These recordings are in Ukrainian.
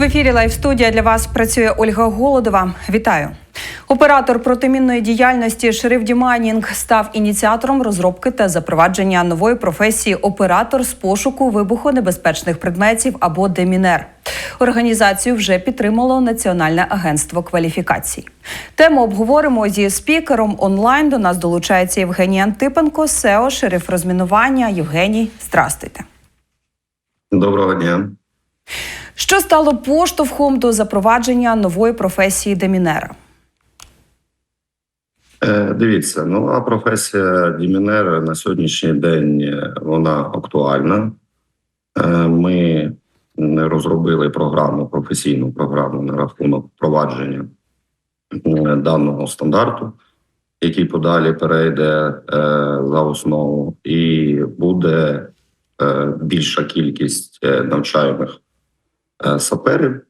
В ефірі Лайв студія для вас працює Ольга Голодова. Вітаю. Оператор протимінної діяльності Шериф Діманінг став ініціатором розробки та запровадження нової професії оператор з пошуку вибухонебезпечних предметів або демінер. Організацію вже підтримало Національне агентство кваліфікацій. Тему обговоримо зі спікером онлайн. До нас долучається Євгеній Антипенко, СЕО, шериф розмінування. Євгеній, здрастуйте. Доброго дня. Що стало поштовхом до запровадження нової професії демінера? Е, Дивіться, нова професія Дімінер на сьогоднішній день е, вона актуальна. Е, Ми розробили програму, професійну програму на рахунок впровадження даного стандарту, який подалі перейде за основу, і буде більша кількість е, е, саперів.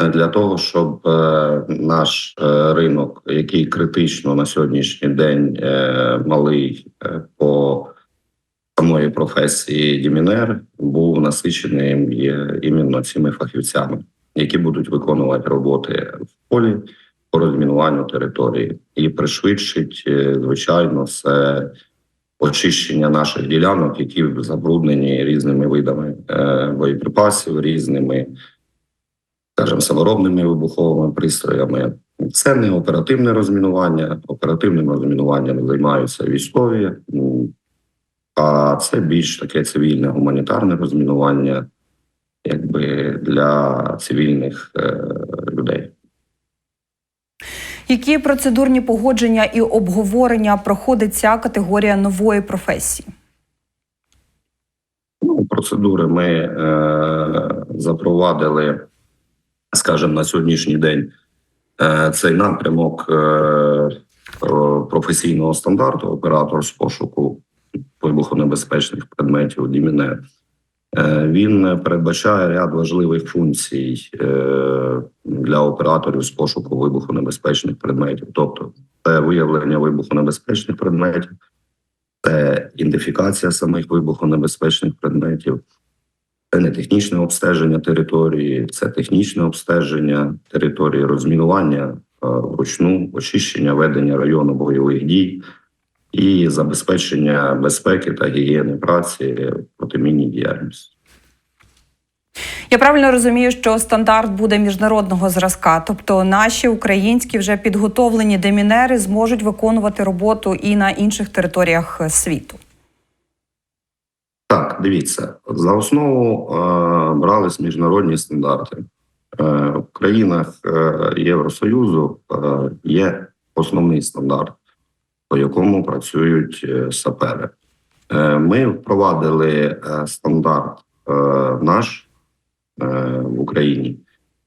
Е, для того, щоб е, наш ринок, який критично на сьогоднішній день малий по самої професії Дімінер, був насичений е, іменно цими фахівцями, які будуть виконувати роботи в полі по розмінуванню території, і пришвидшить, звичайно, це очищення наших ділянок, які забруднені різними видами е, боєприпасів, різними скажімо, саморобними вибуховими пристроями. Це не оперативне розмінування. Оперативним розмінуванням займаються військові, а це більш таке цивільне гуманітарне розмінування, якби для цивільних е, людей. Які процедурні погодження і обговорення проходить ця категорія нової професії? Ну, процедури ми е, запровадили, скажімо, на сьогоднішній день е, цей напрямок е, професійного стандарту оператор з пошуку вибухонебезпечних предметів Діміне. Е, Він передбачає ряд важливих функцій е, для операторів з пошуку вибухонебезпечних предметів, тобто це виявлення вибухонебезпечних предметів, це ідентифікація самих вибухонебезпечних предметів, це не технічне обстеження території, це технічне обстеження території, розмінування е, вручну, очищення ведення району бойових дій і забезпечення безпеки та гігієни праці в протимінній діяльності. Я правильно розумію, що стандарт буде міжнародного зразка, тобто наші українські вже підготовлені демінери зможуть виконувати роботу і на інших територіях е, світу. Так, дивіться, за основу е, брались міжнародні стандарти. Е, в країнах е, Євросоюзу е, є основний стандарт, по якому працюють е, сапери. Е, ми впровадили е, стандарт е, наш в Україні,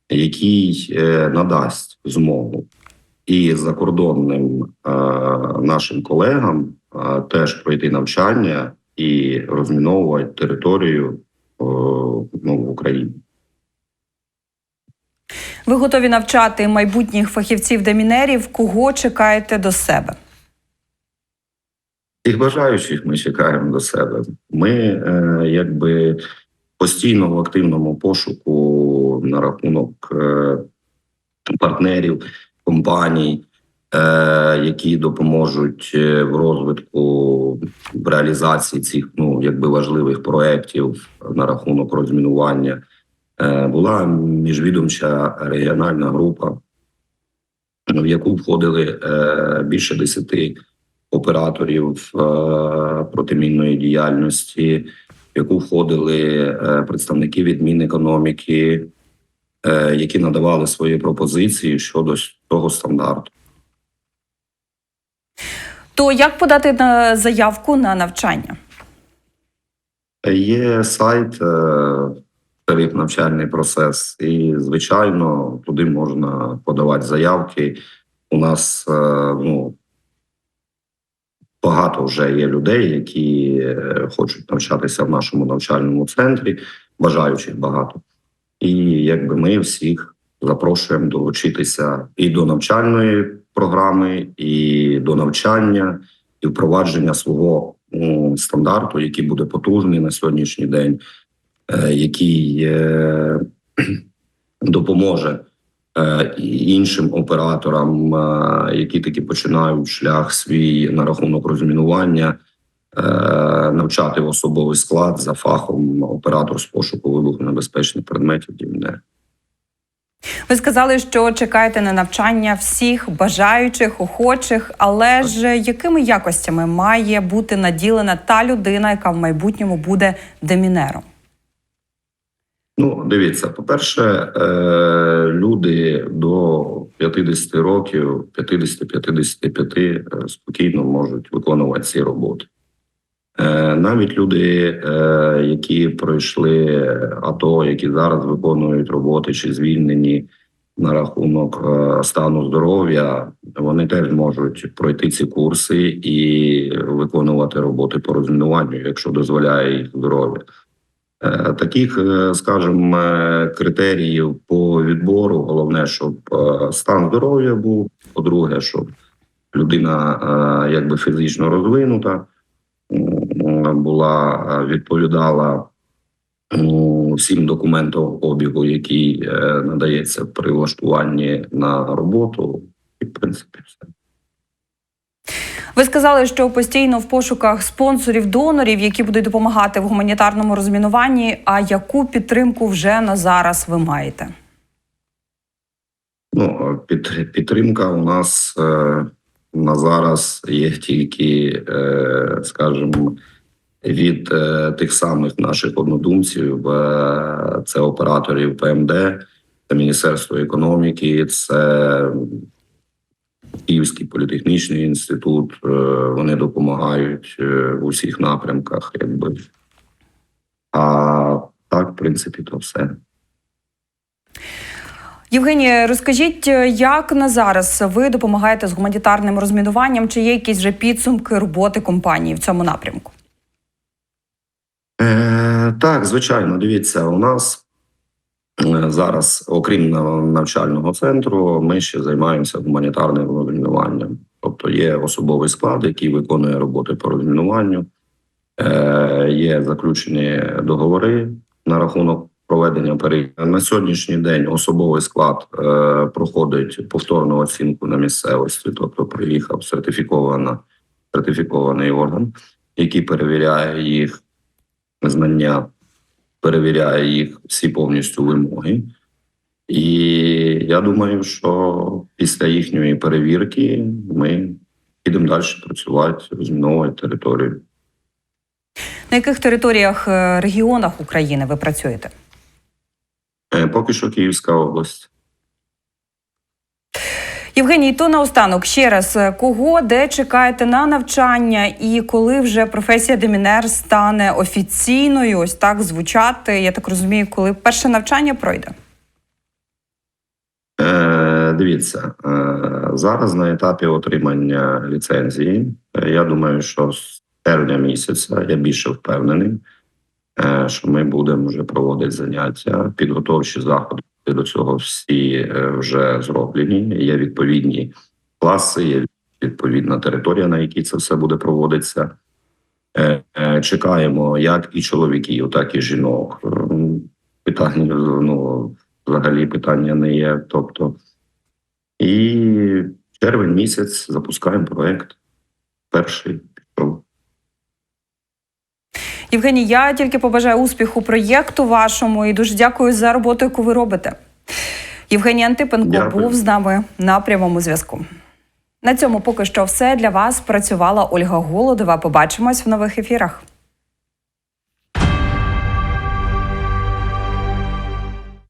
який надасть змогу і закордонним нашим колегам теж пройти навчання і розміновувати територію ну, в Україні. Ви готові навчати майбутніх фахівців демінерів, кого чекаєте до себе? Тих бажаючих ми чекаємо до себе. Ми е, якби постійно в активному пошуку на рахунок е, партнерів, компаній, е, які допоможуть е, в розвитку в реалізації цих ну якби важливих проєктів на рахунок розмінування. Е, була міжвідомча регіональна група, в яку входили е, більше десяти операторів е, протимінної діяльності, в яку входили е, представники від Мінекономіки, е, які надавали свої пропозиції щодо цього стандарту. То як подати на заявку на навчання? Є сайт, тариф навчальний процес, і звичайно, туди можна подавати заявки. У нас ну багато вже є людей, які е, хочуть навчатися в нашому навчальному центрі, бажаючих багато. І якби ми всіх запрошуємо долучитися і до навчальної програми, і до навчання, і впровадження свого стандарту, який буде потужний на сьогоднішній день, е, який е, допоможе іншим операторам, е, які таки починають шлях свій на рахунок розмінування, е, навчати особовий склад за фахом оператор з пошуку вибухонебезпечних предметів ДІМНЕ. Ви сказали, що чекаєте на навчання всіх бажаючих, охочих, але ж якими якостями має бути наділена та людина, яка в майбутньому буде демінером? Ну, дивіться, по-перше, е, люди до 50 років, 50-55 е, спокійно можуть виконувати ці роботи. Е, навіть люди, які пройшли АТО, які зараз виконують роботи чи звільнені на рахунок стану здоров'я, вони теж можуть пройти ці курси і виконувати роботи по розмінуванню, якщо дозволяє їх здоров'я. Е, Таких, е, скажімо, е, критеріїв по відбору головне, щоб стан здоров'я був. По-друге, щоб людина якби фізично розвинута була відповідала всім документам обігу, який надається при влаштуванні на роботу, і в принципі. Ви сказали, що постійно в пошуках спонсорів, донорів, які будуть допомагати в гуманітарному розмінуванні. А яку підтримку вже на зараз ви маєте? Ну, під, підтримка у нас е, на зараз є тільки, е, скажімо, від е, тих самих наших однодумців, е, це операторів ПМД, це Міністерство економіки, це Київський політехнічний інститут. Е, вони допомагають е, в усіх напрямках, якби. А так, в принципі, то все. Євгенія, розкажіть, як на зараз ви допомагаєте з гуманітарним розмінуванням? Чи є якісь вже підсумки роботи компанії в цьому напрямку? Е, так, звичайно, дивіться, у нас е, зараз, окрім навчального центру, ми ще займаємося гуманітарним розмінуванням. Тобто є особовий склад, який виконує роботи по розмінуванню, е, є заключені договори на рахунок проведення перевірки. На сьогоднішній день особовий склад е, проходить повторну оцінку на місцевості, тобто приїхав сертифікована, сертифікований орган, який перевіряє їх знання, перевіряє їх всі повністю вимоги. І я думаю, що після їхньої перевірки ми підемо далі працювати, розміновувати територію. На яких територіях е, регіонах України ви працюєте? Е, Поки що Київська область. Євгеній, то наостанок ще раз, е, кого де чекаєте на навчання, і коли вже професія демінер стане офіційною, ось так звучати? Я так розумію, коли перше навчання пройде? Е, дивіться, е, зараз на етапі отримання ліцензії. Е, я думаю, що з червня місяця я більше впевнений, е, що ми будемо вже проводити заняття. Підготовчі заходи до цього всі е, вже зроблені. Є відповідні класи, є відповідна територія, на якій це все буде проводитися. Е, е, Чекаємо як і чоловіків, так і жінок. Питання ну, взагалі питання не є. Тобто, і червень місяць запускаємо проект. Перший. Євгеній, я тільки побажаю успіху проєкту вашому і дуже дякую за роботу, яку ви робите. Євгеній Антипенко Дякую. був з нами на прямому зв'язку. На цьому поки що все для вас працювала Ольга Голодова. Побачимось в нових ефірах.